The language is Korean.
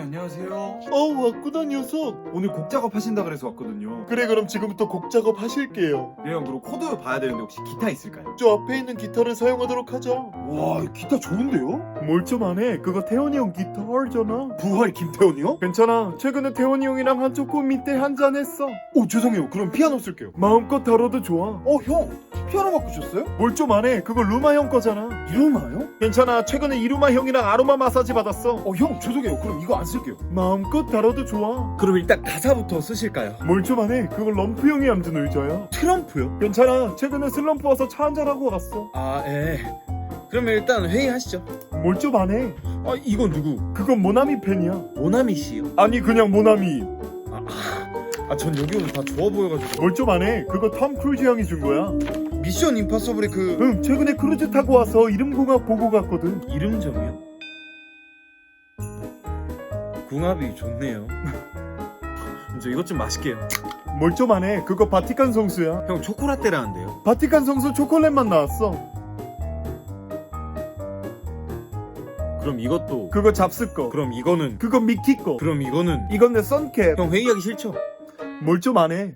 형님 안녕하세요. 어 왔구나 녀석 오늘 곡 작업하신다 그래서 왔거든요. 그래 그럼 지금부터 곡 작업 하실게요 네, 형 그리고 코드 봐야 되는데 혹시 기타 있을까요? 저 앞에 있는 기타를 사용하도록 하죠 와 기타 좋은데요? 뭘 좀 안해 그거 태원이 형 기타잖아 부활 김태훈이요? 괜찮아 최근에 태원이 형이랑 한 조금 밑에 한잔 했어 오 죄송해요. 그럼 피아노 쓸게요. 마음껏 다뤄도 좋아 어 형, 피아노 바꾸셨어요? 뭘 좀 안 해 그거 루마 형 거잖아 이루마요? 괜찮아 최근에 이루마 형이랑 아로마 마사지 받았어 어 형 죄송해요. 그럼 이거 안 쓸게요. 마음껏 다뤄도 좋아 그럼 일단 가사부터 쓰실까요? 뭘 좀 안 해 그걸 럼프 형이 앉은 의자야 트럼프요? 괜찮아 최근에 슬럼프 와서 차 한잔하고 왔어 아 예. 그러면 일단 회의하시죠. 뭘 좀 안 해 아 이건 누구? 그건 모나미 팬이야 오나미 씨요? 아니 그냥 모나미 아전 여기 오면 다 좋아 보여가지고 뭘 좀 안 해 그거 톰 크루즈 형이 준 거야 미션 임파서블의 그 응 최근에 크루즈 타고 와서 이름궁합 보고 갔거든 이름점이요? 궁합이 좋네요. 저 이것 좀 마실게요. 뭘좀 안해 그거 바티칸 성수야 형 초코라떼라는데요? 바티칸 성수 초콜릿만 나왔어 그럼 이것도 그거 잡스 거 그럼 이거는 그거 미키 거 그럼 이거는 이건 내 선캡 형 회의하기 싫죠? 뭘좀 안해